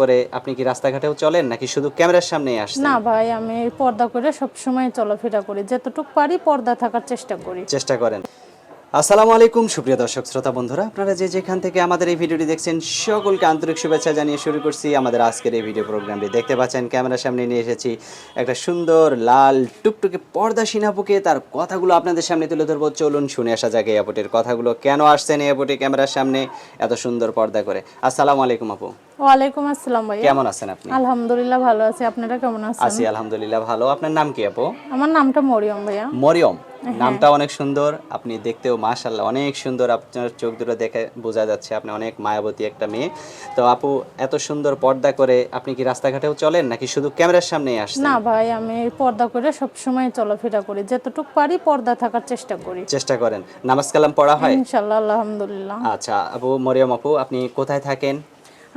করে আপনি কি রাস্তাঘাটেও চলেন নাকি শুধু ক্যামেরার সামনেই আসেন না ভাই আমি পর্দা করে সব সময় চলাফেরা করি। যতটুকু পারি পর্দা থাকার চেষ্টা করি। চেষ্টা করেন। আসসালামু আলাইকুম সুপ্রিয় দর্শক শ্রোতা বন্ধুরা। আপনারা যে যেখান থেকে আমাদের এই ভিডিওটি দেখছেন সকলকে আন্তরিক শুভেচ্ছা জানিয়ে শুরু করছি আমাদের আজকের এই ভিডিও প্রোগ্রামটি। দেখতে পাচ্ছেন ক্যামেরার সামনে নিয়ে এসেছি একটা সুন্দর লাল টুকটুকে পর্দা সিনাপুকে। তার কথাগুলো আপনাদের সামনে তুলে ধরবো। চলুন শুনে আসা যাক এই আপুটির কথাগুলো। কেন আসছেন এই আপুটি ক্যামেরার সামনে? এত সুন্দর পর্দা করে। আসসালামু আলাইকুম আপু। ওয়ালাইকুম আসসালাম ভাই কেমন আছেন আপনি? আলহামদুলিল্লাহ ভালো আছি। আপনারা কেমন আছেন? আছি আলহামদুলিল্লাহ ভালো। আপনার নাম কি আপু? আমার নামটা মরিয়ম ভাইয়া। মরিয়ম। নামটা অনেক সুন্দর আপনি দেখতেও মাশাল্লাহ অনেক সুন্দর আপনার চোখ দুটো দেখে বোঝা যাচ্ছে আপনি অনেক মায়াবতী একটা মেয়ে। তো আপু এত সুন্দর পর্দা করে আপনি কি রাস্তাঘাটেও চলেন নাকি শুধু ক্যামেরার সামনেই আসছেন? না ভাই আমি পর্দা করে সব সময় চলাফেরা করি যতটুকু পারি পর্দা থাকার চেষ্টা করি। চেষ্টা করেন। নামাজ কালাম পড়া হয়? ইনশাল্লাহ আলহামদুলিল্লাহ। আচ্ছা আপু মরিয়ম আপু আপনি কোথায় থাকেন?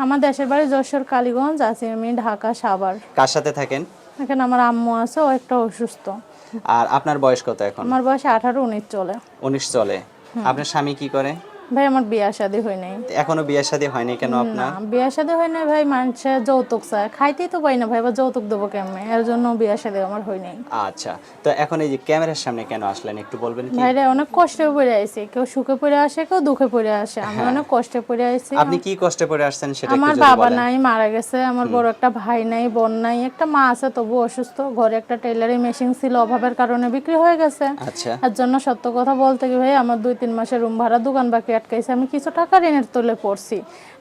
আমার দেশের বাড়ি যশোর কালীগঞ্জ আছি আমি ঢাকা সাভার। কার সাথে থাকেন? এখানে আমার আম্মু আছে ও একটা অসুস্থ। আর আপনার বয়স কত এখন? আমার বয়স আঠারো উনিশ চলে। উনিশ চলে। আপনার স্বামী কি করে? ভাই আমার বিয়া শাদী হয় নাই। এখনও বিয়ের শাদী হয়নি কেন না আপনার? বিয়া শাদী হয় না ভাই মানুষে যৌতুক চায়। খাইতেই তো পাই না ভাই আবার যৌতুক দেবো কেমনে? এর জন্য বিয়া শাদী আমার হয় নাই। আচ্ছা তো এখন এই যে ক্যামেরার সামনে কেন আসলেন একটু বলবেন কি? ভাইরা অনেক কষ্টে পড়ে আইছে। কেউ সুখে পড়ে আসে কেউ দুঃখে পড়ে আসে। আমি অনেক কষ্টে পড়ে আইছি। আপনি কি কষ্টে পড়ে আসছেন সেটা একটু আমার বাবা নাই মারা গেছে আমার বড় একটা ভাই নাই বোন নাই একটা মা আছে তবু অসুস্থ। ঘরে একটা টেলারি মেশিন ছিল অভাবের কারণে বিক্রি হয়ে গেছে। আচ্ছা। এর জন্য সত্য কথা বলতে কি ভাই আমার দুই তিন মাসের রুম ভাড়া দোকান বাকি আটকাইছে আমি কিছু টাকা ঋণের তুলে পড়ছি।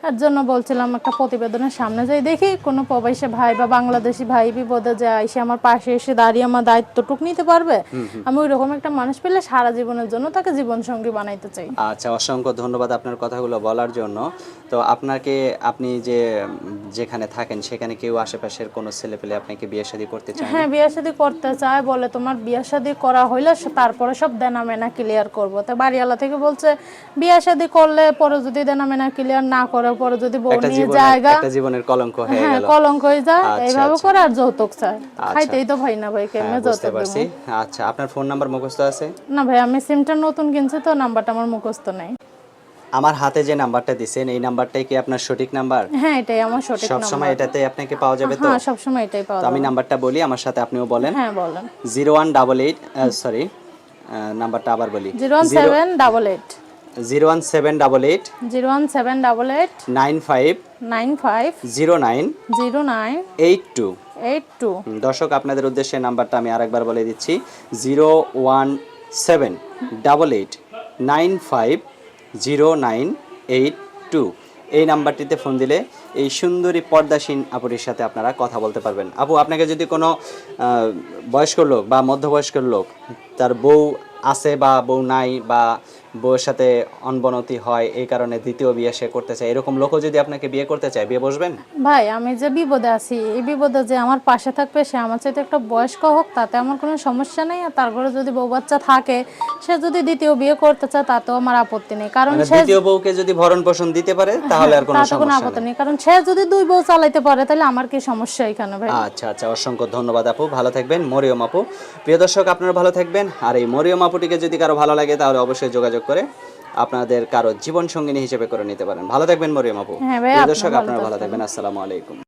এর জন্য বলছিলাম একটা প্রতিবেদনের সামনে যাই দেখি কোনো প্রবাসী ভাই বা বাংলাদেশি ভাই বিপদে যে এসে আমার পাশে এসে দাঁড়িয়ে আমার দায়িত্বটুক নিতে পারবে? আমি ওই রকম একটা মানুষ পেলে সারা জীবনের জন্য তাকে জীবন সঙ্গী বানাইতে চাই। আচ্ছা অসংখ্য ধন্যবাদ আপনার কথাগুলো বলার জন্য। তো আপনাকে আপনি যে যেখানে থাকেন সেখানে কেউ আশেপাশের কোনো ছেলে পেলে আপনাকে বিয়ে শাদী করতে চায় হ্যাঁ বিয়ে শাদী করতে চায় বলে তোমার বিয়ে শাদী করা হইলে তারপরে সব দেনা মেনা ক্লিয়ার করব। তো বাড়িওয়ালা থেকে বলছে বিয়ে শাদি করলে পরে যদি দেনামে না ক্লিয়ার না করে পরে যদি বউ নিয়ে জায়গা একটা জীবনের কলঙ্ক হয়ে হ্যাঁ, গেল। হ্যাঁ কলঙ্ক হয়ে যায়। আচ্ছা, এইভাবে আচ্ছা। করে আর যৌতুক চায় আচ্ছা। খাইতেই তো ভাই না ভাই হ্যাঁ, কেমনে যৌতুক দেব? আচ্ছা আপনার ফোন নাম্বার মুখস্থ আছে? না ভাই আমি সিমটা নতুন কিনছি তো নাম্বারটা আমার মুখস্থ নাই। আমার হাতে যে নাম্বারটা দিছেন এই নাম্বারটাই কি আপনার সঠিক নাম্বার হ্যাঁ এটাই আমার সঠিক নাম্বার সব সময় এটাতে আপনাকে পাওয়া যাবে তো? হ্যাঁ সব সময় এটাই পাওয়া যাবে আমি নাম্বারটা বলি আমার সাথে আপনিও বলেন। হ্যাঁ বলেন। 0188 সরি নাম্বারটা আবার বলি। 01788 zero one seven double eight zero one seven double eight nine five nine five zero nine zero nine eight two eight two দর্শক আপনাদের উদ্দেশ্যে নাম্বারটা আমি আরেকবার বলে দিচ্ছি zero one seven double eight nine five zero nine eight two. এই নাম্বারটিতে ফোন দিলে এই সুন্দরী পর্দাসীন আপুরির সাথে আপনারা কথা বলতে পারবেন। আপু আপনাকে যদি কোনো বয়স্ক লোক বা মধ্যবয়স্ক লোক তার বউ আছে বা বউ নাই বা বউয়ের সাথে অনবনতি হয় এই কারণে দ্বিতীয় বিয়ে সে করতে চায়। এরকম লোকও যদি আপনাকে বিয়ে করতে চায় বিয়ে বসবেন? ভাই আমি যে বিপদে আছি এই বিপদে যে আমার পাশে থাকবে সে আমার চাইতে একটা বয়স্ক হোক তাতে আমার কোনো সমস্যা নেই। আর তারপরে যদি বউ বাচ্চা থাকে সে যদি দ্বিতীয় বিয়ে করতে চায় তাতেও আমার আপত্তি নেই। কারণ মানে সে দ্বিতীয় বউকে যদি ভরণ পোষণ দিতে পারে তাহলে আর কোনো সমস্যা আপত্তি নেই। কারণ সে যদি দুই বউ চালাইতে পারে তাহলে আমার কি সমস্যা এখানে ভাই? আচ্ছা আচ্ছা অসংখ্য ধন্যবাদ আপু। ভালো থাকবেন। মরিয়ম আপু। প্রিয় দর্শক আপনারা ভালো থাকবেন। আর এই মরিয়ম আপুটিকে যদি কারও ভালো লাগে তাহলে অবশ্যই যোগাযোগ করে আপনাদের কারও জীবন সঙ্গিনী হিসেবে করে নিতে পারেন। ভালো থাকবেন মরিয়ম আপু। হ্যাঁ দর্শক আপনারা ভালো থাকবেন। আসসালামু আলাইকুম।